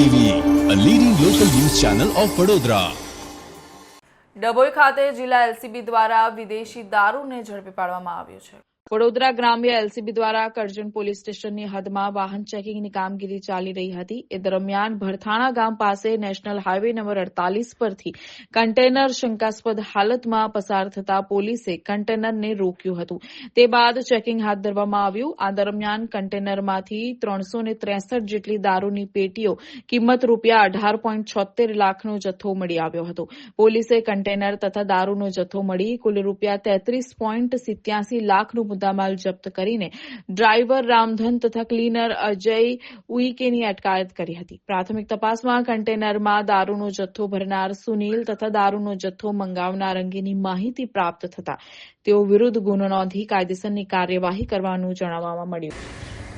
TV Dabhoi ખાતે જિલ્લા LCB દ્વારા વિદેશી દારૂને ઝડપી પાડવામાં આવ્યો છે. વડોદરા ગ્રામ્ય એલસીબી દ્વારા કરજણ પોલીસ સ્ટેશનની હદમાં વાહન ચેકિંગની કામગીરી ચાલી રહી હતી. એ દરમિયાન ભરથાણા ગામ પાસે નેશનલ હાઈવે નંબર અડતાલીસ પરથી કન્ટેનર શંકાસ્પદ હાલતમાં પસાર થતા પોલીસે કન્ટેનરને રોક્યું હતું. તે બાદ ચેકિંગ હાથ ધરવામાં આવ્યું. આ દરમિયાન કન્ટેનરમાંથી ત્રણસો ત્રેસઠ જેટલી દારૂની પેટીઓ કિંમત રૂપિયા અઢાર પોઈન્ટ છોતેર લાખનો જથ્થો મળી આવ્યો હતો. પોલીસે કન્ટેનર તથા દારૂનો જથ્થો મળી કુલ રૂપિયા તેત્રીસ પોઈન્ટ સિત્યાસી લાખનો મુદ્દામાલ જપ્ત કરીને ડ્રાઈવર રામધન તથા ક્લીનર અજય ઉઈકેની અટકાયત કરી હતી. પ્રાથમિક તપાસમાં કન્ટેનરમાં દારૂનો જથ્થો ભરનાર સુનીલ તથા દારૂનો જથ્થો મંગાવનાર અંગેની માહિતી પ્રાપ્ત થતા તેઓ વિરુદ્ધ ગુનો નોંધી કાયદેસરની કાર્યવાહી કરવાનું જણાવવામાં મળ્યું.